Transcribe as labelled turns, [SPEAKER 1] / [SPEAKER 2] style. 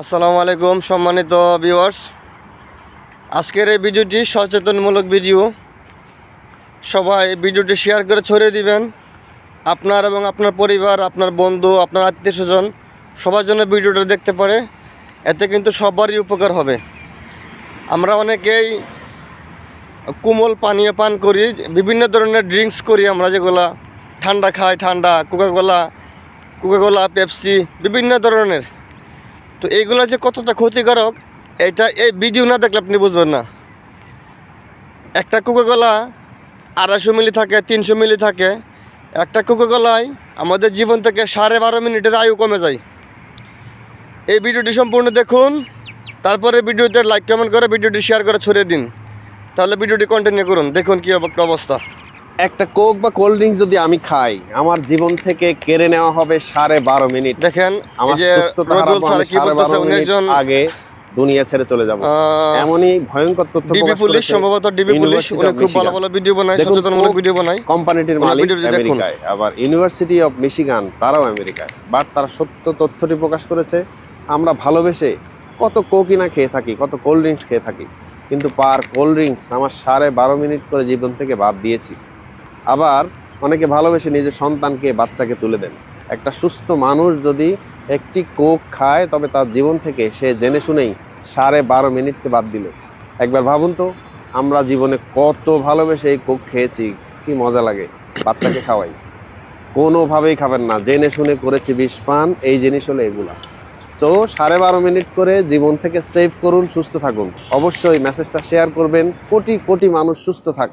[SPEAKER 1] আসসালামু আলাইকুম, সম্মানিত ভিউয়ার্স আজকের এই ভিডিওটি সচেতনমূলক ভিডিও। সবাই ভিডিওটি শেয়ার করে ছড়িয়ে দিবেন। আপনার এবং আপনার পরিবার, আপনার বন্ধু, আপনার আত্মীয় স্বজন, সবার জন্য ভিডিওটা দেখতে পারে। এতে কিন্তু সবারই উপকার হবে। আমরা অনেকেই কোমল পানীয় পান করি, বিভিন্ন ধরনের ড্রিঙ্কস করি আমরা, যেগুলা ঠান্ডা খাই, ঠান্ডা কোকাকোলা কোকাকোলা পেপসি বিভিন্ন ধরনের। তো এইগুলো যে কতটা ক্ষতিকারক, এটা এই ভিডিও না দেখলে আপনি বুঝবেন না। একটা কোকাকোলা আড়াইশো মিলি থাকে, তিনশো মিলি থাকে। একটা কোকাকোলায় আমাদের জীবন থেকে সাড়ে বারো মিনিটের আয়ু কমে যায়। এই ভিডিওটি সম্পূর্ণ দেখুন, তারপরে ভিডিওতে লাইক কমেন্ট করে ভিডিওটি শেয়ার করে ছড়িয়ে দিন। তাহলে ভিডিওটি কন্টিনিউ করুন, দেখুন কী অব- অবস্থা।
[SPEAKER 2] একটা কোক বা কোল্ড ড্রিঙ্কস যদি আমি খাই আমার জীবন থেকে কেড়ে নেওয়া হবে সাড়ে বারো মিনিট।
[SPEAKER 1] দেখেন
[SPEAKER 2] আমার সুস্থতা আগে দুনিয়া ছেড়ে চলে যাব। এমনই ভয়ঙ্কর তথ্য
[SPEAKER 1] ডিবি পুলিশ সম্ভবত ডিবি পুলিশ
[SPEAKER 2] of
[SPEAKER 1] খুব ভালো ভালো ভিডিও বানায় সচেতনমূলক ভিডিও বানায়।
[SPEAKER 2] কোম্পানিটির মালিক আমেরিকায় আবার ইউনিভার্সিটি অফ মিশিগান তারাও আমেরিকায়। বাট তারা সত্য তথ্যটি প্রকাশ করেছে আমরা ভালোবেসে কত কোকই না খেয়ে থাকি কত কোল্ড ড্রিঙ্কস খেয়ে থাকি। কিন্তু পার কোল্ড ড্রিঙ্কস আমার সাড়ে বারো মিনিট করে জীবন থেকে বাদ দিয়েছি। আবার অনেকে ভালোবেসে নিজের সন্তানকে, বাচ্চাকে তুলে দেন। একটা সুস্থ মানুষ যদি একটি কোক খায়, তবে তার জীবন থেকে সে জেনে শুনেই সাড়ে বারো মিনিটকে বাদ দিল। একবার ভাবুন তো, আমরা জীবনে কত ভালোবেসে এই কোক খেয়েছি, কি মজা লাগে বাচ্চাকে খাওয়াই। কোনোভাবেই খাবেন না, জেনে শুনে করেছি বিষ পান, এই জিনিস হলো এগুলা। তো সাড়ে বারো মিনিট করে জীবন থেকে সেভ করুন, সুস্থ থাকুন। অবশ্যই মেসেজটা শেয়ার করবেন, কোটি কোটি মানুষ সুস্থ থাক